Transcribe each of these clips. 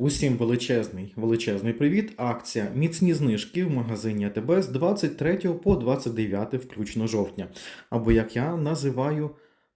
Усім величезний, величезний привіт. Акція Міцні знижки в магазині АТБ з 23 по 29 включно жовтня. Або як я називаю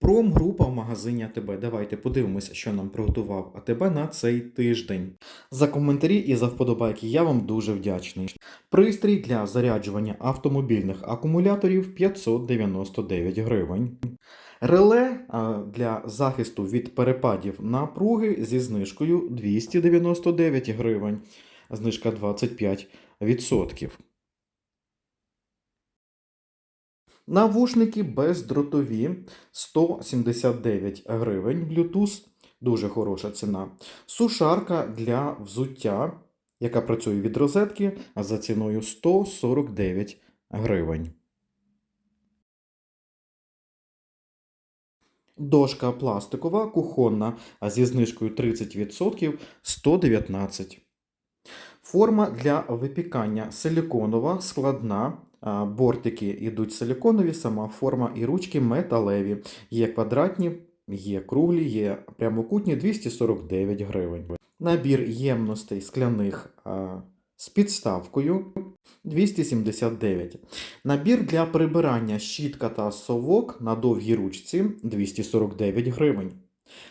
промгрупа в магазині АТБ. Давайте подивимося, що нам приготував АТБ на цей тиждень. За коментарі і за вподобайки я вам дуже вдячний. Пристрій для заряджування автомобільних акумуляторів 599 гривень. Реле для захисту від перепадів напруги зі знижкою 299 гривень. Знижка 25%. Навушники бездротові 179 гривень Bluetooth. Дуже хороша ціна. Сушарка для взуття, яка працює від розетки, за ціною 149 гривень. Дошка пластикова, кухонна, а зі знижкою 30% 119. Форма для випікання силіконова, складна. Бортики йдуть силіконові, сама форма і ручки металеві. Є квадратні, є круглі, є прямокутні 249 гривень. Набір ємностей скляних з підставкою 279. Набір для прибирання щітка та совок на довгій ручці 249 гривень.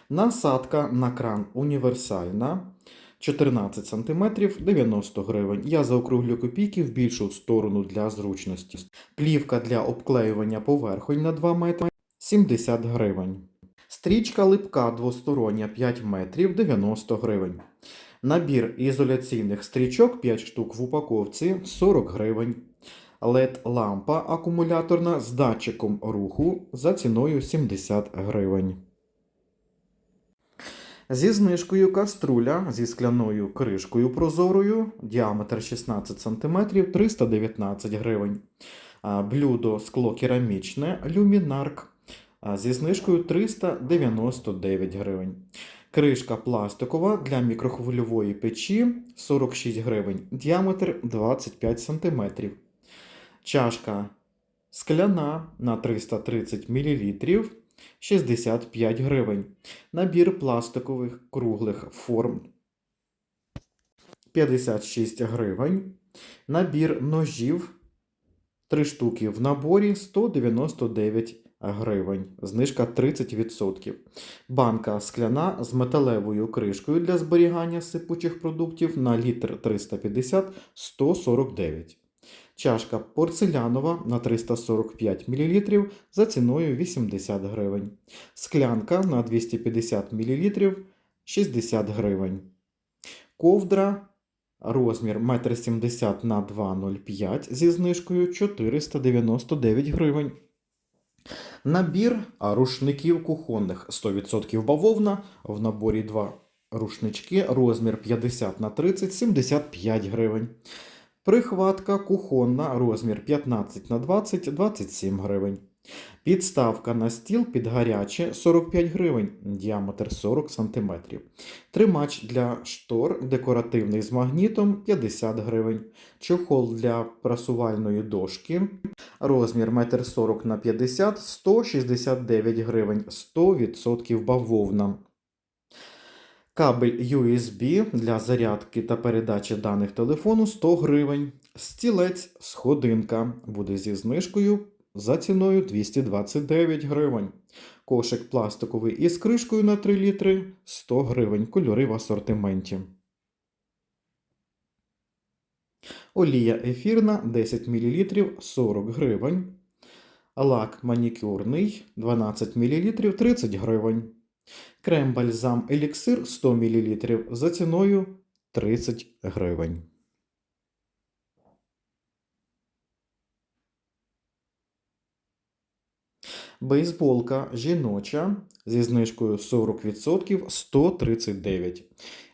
Насадка на кран універсальна 14 см 90 гривень. Я заокруглю копійки в більшу сторону для зручності. Плівка для обклеювання поверхонь на 2 метри 70 гривень. Стрічка липка двостороння 5 метрів 90 гривень. Набір ізоляційних стрічок 5 штук в упаковці 40 гривень. LED-лампа акумуляторна з датчиком руху за ціною 70 гривень. Зі знижкою каструля зі скляною кришкою прозорою, діаметр 16 см 319 гривень. Блюдо скло керамічне люмінарк зі знижкою 399 гривень. Кришка пластикова для мікрохвильової печі 46 гривень, діаметр 25 см. Чашка скляна на 330 мл 65 гривень. Набір пластикових круглих форм 56 гривень. Набір ножів 3 штуки в наборі 199 гривень. Знижка 30%. Банка скляна з металевою кришкою для зберігання сипучих продуктів на літр 350 149. Чашка порцелянова на 345 мл за ціною 80 гривень. Склянка на 250 мл 60 гривень. Ковдра розмір 1,70 на 2,05 зі знижкою 499 гривень. Набір рушників кухонних 100% бавовна. В наборі 2 рушнички, розмір 50 на 30 75 гривень. Прихватка кухонна, розмір 15 на 20 27 гривень. Підставка на стіл під гаряче 45 гривень, діаметр 40 см. Тримач для штор декоративний з магнітом 50 гривень. Чохол для прасувальної дошки. Розмір 1,40 на 50 169 гривень, 100% бавовна. Кабель USB для зарядки та передачі даних телефону 100 гривень. Стілець сходинка буде зі знижкою за ціною 229 гривень. Кошик пластиковий із кришкою на 3 літри 100 гривень. Кольори в асортименті. Олія ефірна 10 мл 40 гривень. Лак манікюрний 12 мл 30 гривень. Крем бальзам еліксир 100 мл за ціною 30 гривень. Бейсболка жіноча зі знижкою 40% 139.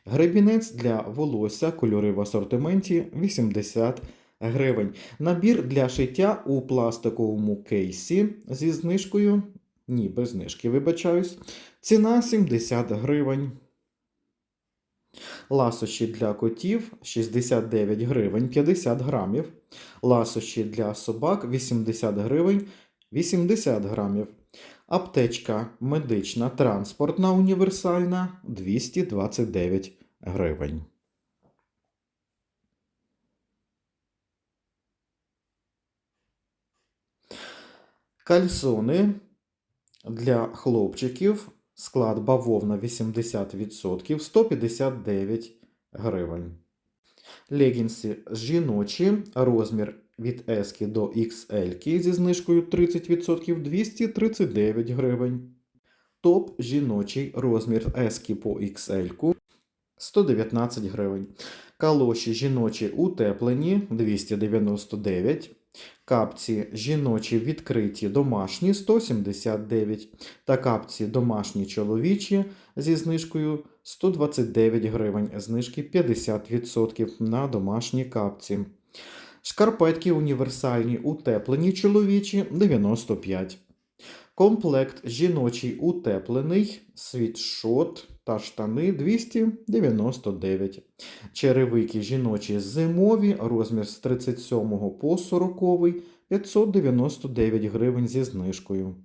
Гребінець для волосся, кольори в асортименті 80 гривень. Набір для шиття у пластиковому кейсі зі знижкою. Ні, без знижки, вибачаюсь. Ціна 70 гривень. Ласощі для котів 69 гривень 50 грамів. Ласощі для собак 80 гривень 80 грамів. Аптечка медична транспортна універсальна 229 гривень. Кальсони для хлопчиків. Склад бавовна 80% 159 гривень. Легінси жіночі, розмір від S до XL зі знижкою 30% 239 гривень. Топ жіночий розмір S по XL 119 гривень. Калоші жіночі утеплені 299 Капці жіночі відкриті домашні 179 та капці домашні чоловічі зі знижкою 129 гривень, знижки 50% на домашні капці. Шкарпетки універсальні утеплені чоловічі 95. Комплект жіночий утеплений, світшот та штани 299. Черевики жіночі зимові, розмір з 37 по 40 599 гривень зі знижкою.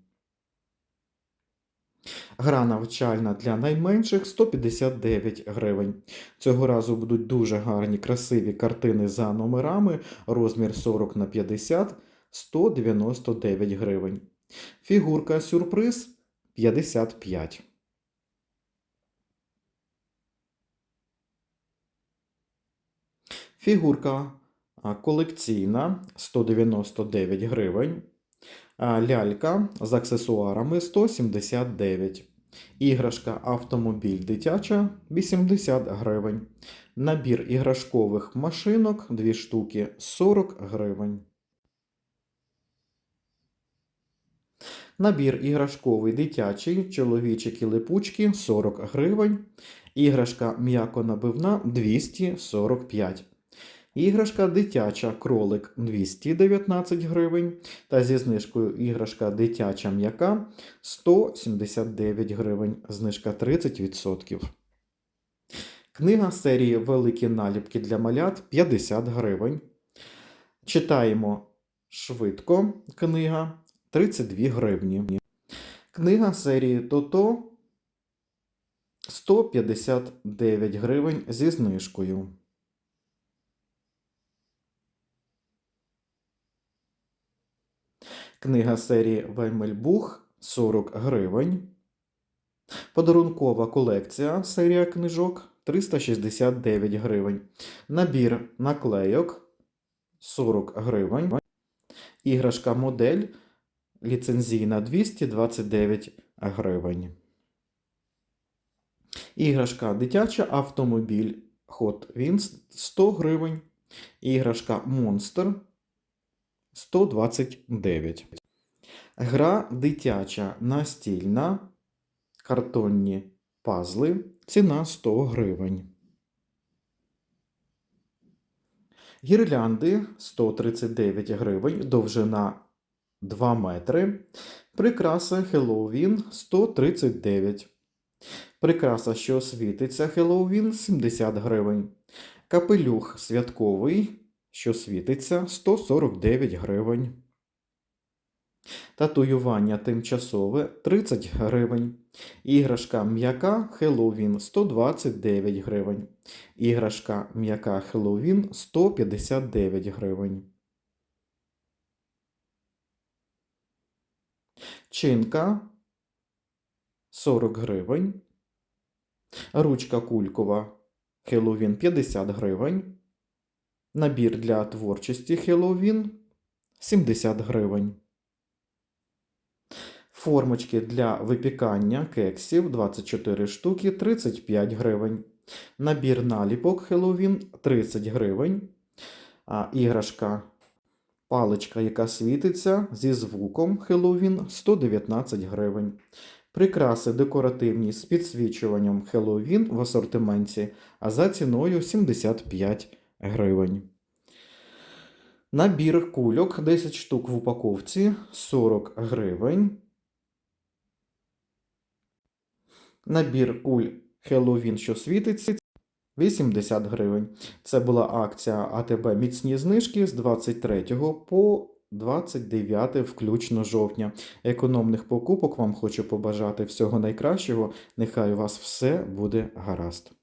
Гра навчальна для найменших 159 гривень. Цього разу будуть дуже гарні красиві картини за номерами, розмір 40 на 50 199 гривень. Фігурка сюрприз 55. Фігурка колекційна 199 гривень. Лялька з аксесуарами 179. Іграшка автомобіль дитяча 80 гривень. Набір іграшкових машинок 2 штуки 40 гривень. Набір іграшковий дитячий, чоловічі кілипучки 40 гривень. Іграшка м'яко-набивна 245. Іграшка дитяча кролик 219 гривень. Та зі знижкою іграшка дитяча м'яка 179 гривень. Знижка 30%. Книга серії Великі наліпки для малят 50 гривень. Читаємо швидко книга 32 гривні. Книга серії Тото 159 гривень зі знижкою. Книга серії Ваймельбух 40 гривень. Подарункова колекція серія книжок 369 гривень. Набір наклейок 40 гривень. Іграшка модель ліцензійна 229 гривень. Іграшка дитяча автомобіль Hot Wheels 100 гривень. Іграшка Monster 129. Гра дитяча настільна. Картонні пазли. Ціна 100 гривень. Гірлянди 139 гривень. Довжина 2 метри. Прикраса Хеллоуін 139. Прикраса, що світиться Хеллоуін 70 гривень. Капелюх святковий, що світиться 149 гривень. Татуювання тимчасове 30 гривень. Іграшка м'яка Хеллоуін 129 гривень. Іграшка м'яка Хеллоуін 159 гривень. Чинка 40 гривень. Ручка кулькова Хеллоуін 50 гривень. Набір для творчості Хеллоуін 70 гривень. Формочки для випікання кексів 24 штуки 35 гривень. Набір наліпок Хеллоуін 30 гривень. А іграшка паличка, яка світиться зі звуком Хеллоуін 119 гривень. Прикраси декоративні з підсвічуванням Хеллоуін в асортименті, а за ціною 75 гривень. Набір кульок 10 штук в упаковці 40 гривень. Набір куль Хеллоуін, що світиться 80 гривень. Це була акція АТБ міцні знижки з 23 по 29 включно жовтня. Економних покупок вам хочу побажати всього найкращого. Нехай у вас все буде гаразд.